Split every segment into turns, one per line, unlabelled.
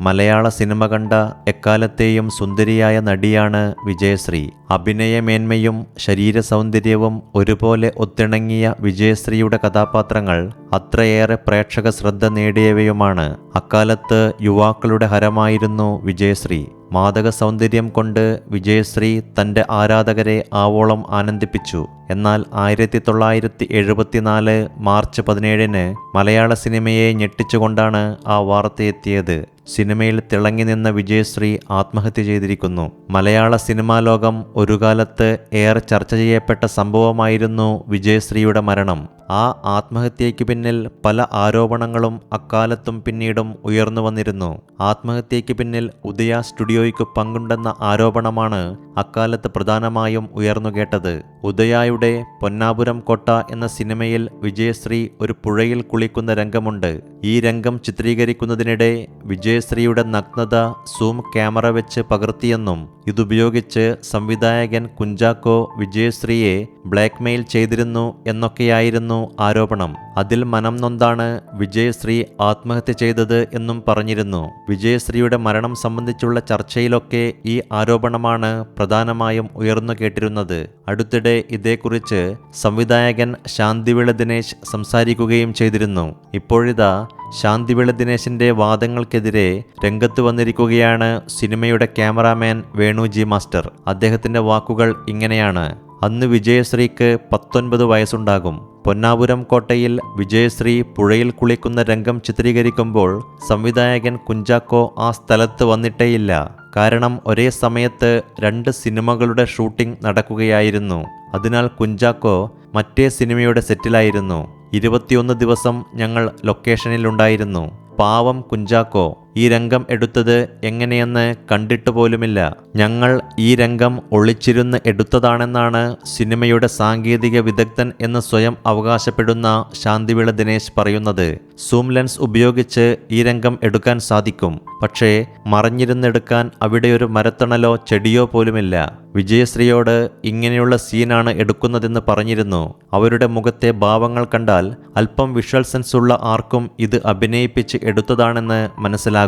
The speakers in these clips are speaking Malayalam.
മലയാള സിനിമ കണ്ട എക്കാലത്തെയും സുന്ദരിയായ നടിയാണ് വിജയശ്രീ. അഭിനയമേന്മയും ശരീര സൗന്ദര്യവും ഒരുപോലെ ഒത്തിണങ്ങിയ വിജയശ്രീയുടെ കഥാപാത്രങ്ങൾ അത്രയേറെ പ്രേക്ഷക ശ്രദ്ധ നേടിയവയുമാണ്. അക്കാലത്ത് യുവാക്കളുടെ ഹരമായിരുന്നു വിജയശ്രീ. മാദക സൗന്ദര്യം കൊണ്ട് വിജയശ്രീ തന്റെ ആരാധകരെ ആവോളം ആനന്ദിപ്പിച്ചു. എന്നാൽ ആയിരത്തി തൊള്ളായിരത്തി എഴുപത്തിനാല് മാർച്ച് പതിനേഴിന് മലയാള സിനിമയെ ഞെട്ടിച്ചുകൊണ്ടാണ് ആ വാർത്തയെത്തിയത് സിനിമയിൽ തിളങ്ങി നിന്ന വിജയശ്രീ ആത്മഹത്യ ചെയ്തിരിക്കുന്നു. മലയാള സിനിമാ ലോകം ഒരു കാലത്ത് ഏറെ ചർച്ച ചെയ്യപ്പെട്ട സംഭവമായിരുന്നു വിജയശ്രീയുടെ മരണം. ആ ആത്മഹത്യയ്ക്ക് പിന്നിൽ പല ആരോപണങ്ങളും അക്കാലത്തും പിന്നീടും ഉയർന്നു വന്നിരുന്നു. ആത്മഹത്യയ്ക്ക് പിന്നിൽ ഉദയ സ്റ്റുഡിയോയ്ക്ക് പങ്കുണ്ടെന്ന ആരോപണമാണ് അക്കാലത്ത് പ്രധാനമായും ഉയർന്നു കേട്ടത്. ഉദയായുടെ പൊന്നാപുരം കോട്ട എന്ന സിനിമയിൽ വിജയശ്രീ ഒരു പുഴയിൽ കുളിക്കുന്ന രംഗമുണ്ട്. ഈ രംഗം ചിത്രീകരിക്കുന്നതിനിടെ വിജയശ്രീയുടെ നഗ്നത സൂം ക്യാമറ വെച്ച് പകർത്തിയെന്നും ഇതുപയോഗിച്ച് സംവിധായകൻ കുഞ്ചാക്കോ വിജയശ്രീയെ ബ്ലാക്ക്മെയിൽ ചെയ്തിരുന്നു എന്നൊക്കെയായിരുന്നു ആരോപണം. അതിൽ മനം നൊന്താണ് വിജയശ്രീ ആത്മഹത്യ ചെയ്തത് എന്നും പറഞ്ഞിരുന്നു. വിജയശ്രീയുടെ മരണം സംബന്ധിച്ചുള്ള ചർച്ചയിലൊക്കെ ഈ ആരോപണമാണ് പ്രധാനമായും ഉയർന്നു കേട്ടിരുന്നത്. അടുത്തിടെ ഇതേക്കുറിച്ച് സംവിധായകൻ ശാന്തിവിള ദിനേശ് സംസാരിക്കുകയും ചെയ്തിരുന്നു. ഇപ്പോഴിതാ ശാന്തിവിള ദിനേശിന്റെ വാദങ്ങൾക്കെതിരെ രംഗത്ത് വന്നിരിക്കുകയാണ് സിനിമയുടെ ക്യാമറാമാൻ വേണുജി മാസ്റ്റർ. അദ്ദേഹത്തിന്റെ വാക്കുകൾ ഇങ്ങനെയാണ്. അന്ന് വിജയശ്രീക്ക് പത്തൊൻപത് വയസ്സുണ്ടാകും. പൊന്നാപുരം കോട്ടയിൽ വിജയശ്രീ പുഴയിൽ കുളിക്കുന്ന രംഗം ചിത്രീകരിക്കുമ്പോൾ സംവിധായകൻ കുഞ്ചാക്കോ ആ സ്ഥലത്ത് വന്നിട്ടേയില്ല. കാരണം ഒരേ സമയത്ത് രണ്ട് സിനിമകളുടെ ഷൂട്ടിംഗ് നടക്കുകയായിരുന്നു. അതിനാൽ കുഞ്ചാക്കോ മറ്റേ സിനിമയുടെ സെറ്റിലായിരുന്നു. ഇരുപത്തിയൊന്ന് ദിവസം ഞങ്ങൾ ലൊക്കേഷനിലുണ്ടായിരുന്നു. പാവം കുഞ്ചാക്കോ. ഈ രംഗം എടുത്തത് എങ്ങനെയെന്ന് കണ്ടിട്ട് പോലുമില്ല. ഞങ്ങൾ ഈ രംഗം ഒളിച്ചിരുന്ന് എടുത്തതാണെന്നാണ് സിനിമയുടെ സാങ്കേതിക വിദഗ്ധൻ എന്ന് സ്വയം അവകാശപ്പെടുന്ന ശാന്തിവിള ദിനേശ് പറയുന്നത്. സൂം ലെൻസ് ഉപയോഗിച്ച് ഈ രംഗം എടുക്കാൻ സാധിക്കും. പക്ഷേ മറഞ്ഞിരുന്നെടുക്കാൻ അവിടെ ഒരു മരത്തണലോ ചെടിയോ പോലുമില്ല. വിജയശ്രീയോട് ഇങ്ങനെയുള്ള സീനാണ് എടുക്കുന്നതെന്ന് പറഞ്ഞിരുന്നു. അവരുടെ മുഖത്തെ ഭാവങ്ങൾ കണ്ടാൽ അല്പം വിഷ്വൽ സെൻസ് ഉള്ള ആർക്കും ഇത് അഭിനയിപ്പിച്ച് എടുത്തതാണെന്ന് മനസ്സിലാകും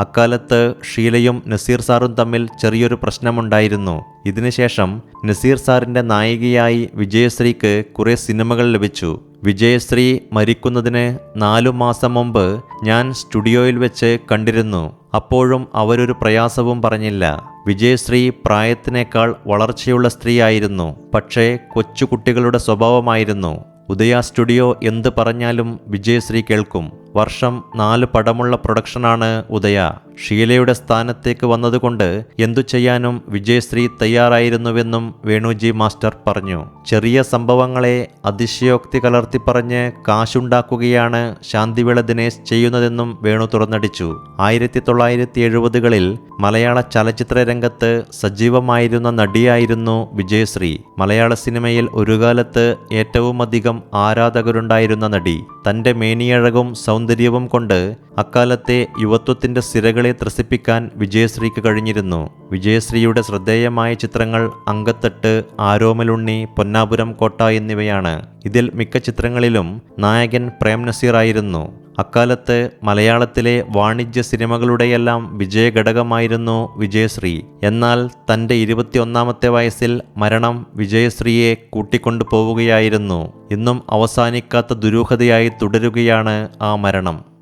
അക്കാലത്ത് ഷീലയും നസീർ സാറും തമ്മിൽ ചെറിയൊരു പ്രശ്നമുണ്ടായിരുന്നു. ഇതിനുശേഷം നസീർ സാറിന്റെ നായികയായി വിജയശ്രീക്ക് കുറേ സിനിമകൾ ലഭിച്ചു. വിജയശ്രീ മരിക്കുന്നതിന് നാലു മാസം മുമ്പ് ഞാൻ സ്റ്റുഡിയോയിൽ വെച്ച് കണ്ടിരുന്നു. അപ്പോഴും അവരൊരു പ്രയാസവും പറഞ്ഞില്ല. വിജയശ്രീ പ്രായത്തിനേക്കാൾ വളർച്ചയുള്ള സ്ത്രീയായിരുന്നു. പക്ഷേ കൊച്ചുകുട്ടികളുടെ സ്വഭാവമായിരുന്നു. ഉദയ സ്റ്റുഡിയോ എന്ത് പറഞ്ഞാലും വിജയശ്രീ കേൾക്കും. വർഷം നാല് പടമുള്ള പ്രൊഡക്ഷനാണ് ഉദയ. ഷീലയുടെ സ്ഥാനത്തേക്ക് വന്നതുകൊണ്ട് എന്തു ചെയ്യാനും വിജയശ്രീ തയ്യാറായിരുന്നുവെന്നും വേണുജി മാസ്റ്റർ പറഞ്ഞു. ചെറിയ സംഭവങ്ങളെ അതിശയോക്തി കലർത്തി പറഞ്ഞ് കാശുണ്ടാക്കുകയാണ് ശാന്തിവിള ദിനേശ് ചെയ്യുന്നതെന്നും വേണു തുറന്നടിച്ചു. ആയിരത്തി തൊള്ളായിരത്തി എഴുപതുകളിൽ മലയാള ചലച്ചിത്ര രംഗത്ത് സജീവമായിരുന്ന നടിയായിരുന്നു വിജയശ്രീ. മലയാള സിനിമയിൽ ഒരു കാലത്ത് ഏറ്റവുമധികം ആരാധകരുണ്ടായിരുന്ന നടി. തന്റെ മേനിയഴകും സൗന്ദര്യവും കൊണ്ട് അക്കാലത്തെ യുവത്വത്തിന്റെ സിരകളെ ത്രസിപ്പിക്കാൻ വിജയശ്രീക്ക് കഴിഞ്ഞിരുന്നു. വിജയശ്രീയുടെ ശ്രദ്ധേയമായ ചിത്രങ്ങൾ അങ്കത്തട്ട് ആരോമലുണ്ണി പൊന്നാപുരം കോട്ട എന്നിവയാണ്. ഇതിൽ മിക്ക ചിത്രങ്ങളിലും നായകൻ പ്രേം നസീറായിരുന്നു അക്കാലത്ത് മലയാളത്തിലെ വാണിജ്യ സിനിമകളുടെയെല്ലാം വിജയഘടകമായിരുന്നു വിജയശ്രീ. എന്നാൽ തന്റെ ഇരുപത്തിയൊന്നാമത്തെ വയസ്സിൽ മരണം വിജയശ്രീയെ കൂട്ടിക്കൊണ്ടു ഇന്നും അവസാനിക്കാത്ത ദുരൂഹതയായി തുടരുകയാണ് ആ മരണം.